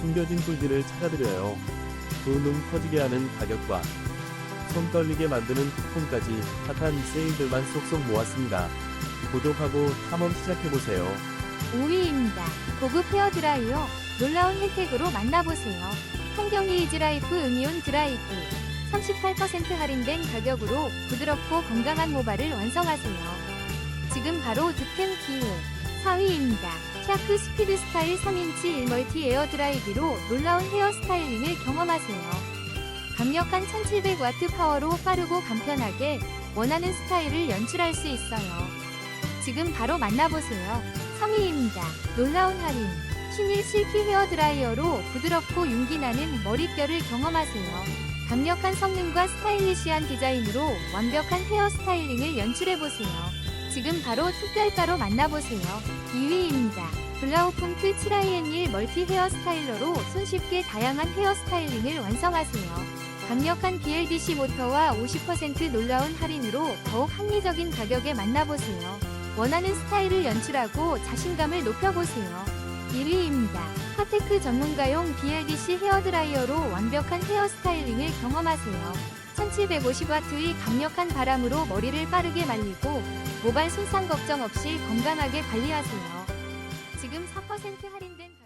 숨겨진 꿀들을 찾아드려요. 두눈 커지게 하는 가격과 손 떨리게 만드는 쿠폰까지 핫한 세일들만 쏙쏙 모았습니다. 구독하고 탐험 시작해보세요. 5위입니다. 고급 헤어 드라이어 놀라운 혜택으로 만나보세요. 환경이 이즈라이프 음이온 드라이기 38% 할인된 가격으로 부드럽고 건강한 모발을 완성하세요. 지금 바로 득템 기회 4위입니다. 샤크 스피드 스타일 3인치 1멀티 에어 드라이기로 놀라운 헤어 스타일링을 경험하세요. 강력한 1700와트 파워로 빠르고 간편하게 원하는 스타일을 연출할 수 있어요. 지금 바로 만나보세요. 3위입니다. 놀라운 할인. 신일 실키 헤어 드라이어로 부드럽고 윤기나는 머릿결을 경험하세요. 강력한 성능과 스타일리시한 디자인으로 완벽한 헤어 스타일링을 연출해보세요. 지금 바로 특별가로 만나보세요. 2위입니다. 블라우풍트 7IN1 멀티 헤어 스타일러로 손쉽게 다양한 헤어 스타일링을 완성하세요. 강력한 BLDC 모터와 50% 놀라운 할인으로 더욱 합리적인 가격에 만나보세요. 원하는 스타일을 연출하고 자신감을 높여보세요. 1위입니다. 파테크 전문가용 BLDC 헤어드라이어로 완벽한 헤어 스타일링을 경험하세요. 1750와트의 강력한 바람으로 머리를 빠르게 말리고 모발 손상 걱정 없이 건강하게 관리하세요. 지금 4% 할인된